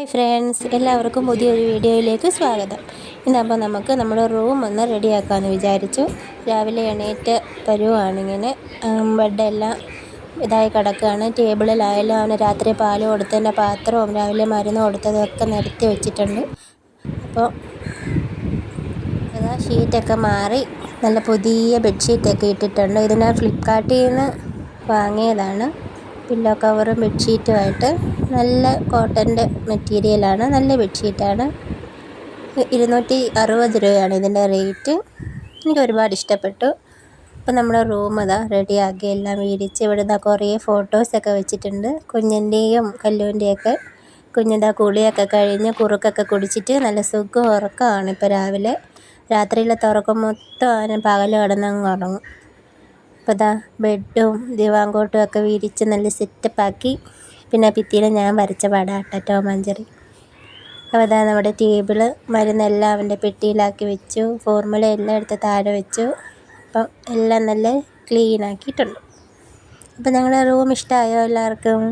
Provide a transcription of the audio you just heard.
Hi friends എല്ലാവർക്കും പുതിയൊരു വീഡിയോയിലേക്ക് സ്വാഗതം. ഇന്നപ്പോൾ നമുക്ക് നമ്മുടെ റൂം ഒന്ന് റെഡിയാക്കാമെന്ന് വിചാരിച്ചു. രാവിലെ എണീറ്റ് വരുവാണിങ്ങനെ. ബെഡെല്ലാം ഇതായി കിടക്കുകയാണ്. ടേബിളിലായാലും അവന് രാത്രി പാൽ കൊടുത്തതിന്റെ പാത്രവും രാവിലെ മരുന്ന് കൊടുത്തതൊക്കെ നിരത്തി വെച്ചിട്ടുണ്ട്. അപ്പോൾ അതാ ഷീറ്റൊക്കെ മാറി നല്ല പുതിയ ബെഡ്ഷീറ്റൊക്കെ ഇട്ടിട്ടുണ്ട്. ഇതിനെ ഫ്ലിപ്കാർട്ടിൽ നിന്ന് വാങ്ങിയതാണ്. പില്ലോ കവറും ബെഡ്ഷീറ്റുമായിട്ട് നല്ല കോട്ടന്റെ മെറ്റീരിയലാണ് നല്ല ബെഡ്ഷീറ്റാണ്. ഇരുന്നൂറ്റി അറുപത് രൂപയാണ് ഇതിന്റെ റേറ്റ്. എനിക്ക് ഒരുപാട് ഇഷ്ടപ്പെട്ടു. അപ്പോൾ നമ്മുടെ റൂം അതാ റെഡിയാക്കി എല്ലാം വീടിച്ച് ഇവിടുന്ന് കുറേ ഫോട്ടോസൊക്കെ വെച്ചിട്ടുണ്ട്. കുഞ്ഞിന്റെയും കല്ലുവിന്റെയൊക്കെ. കുഞ്ഞിന്റെ കുളിയൊക്കെ കഴിഞ്ഞ് കുറുക്കൊക്കെ കുടിച്ചിട്ട് നല്ല സുഖം ഉറക്കമാണ് ഇപ്പോൾ രാവിലെ. രാത്രിയിലെ ഉറക്കം മൊത്തം പകൽ കിടന്നങ്ങ് ഉറങ്ങും. അപ്പോൾ ഇതാ ബെഡും ദിവാങ്കോട്ടും ഒക്കെ വിരിച്ച് നല്ല സെറ്റപ്പാക്കി. പിന്നെ ഭിത്തിയിൽ ഞാൻ വരച്ച പടാട്ട ടോമാഞ്ചറി അപ്പോൾ ഇതാ നമ്മുടെ ടേബിൾ. മരുന്നെല്ലാം അവന്റെ പെട്ടിയിലാക്കി വെച്ചു. ഫോർമുല എല്ലാം എടുത്ത് താഴെ വെച്ചു. അപ്പം എല്ലാം നല്ല ക്ലീൻ ആക്കിയിട്ടുണ്ട് അപ്പോൾ ഞങ്ങളുടെ റൂം ഇഷ്ടമായോ എല്ലാവർക്കും?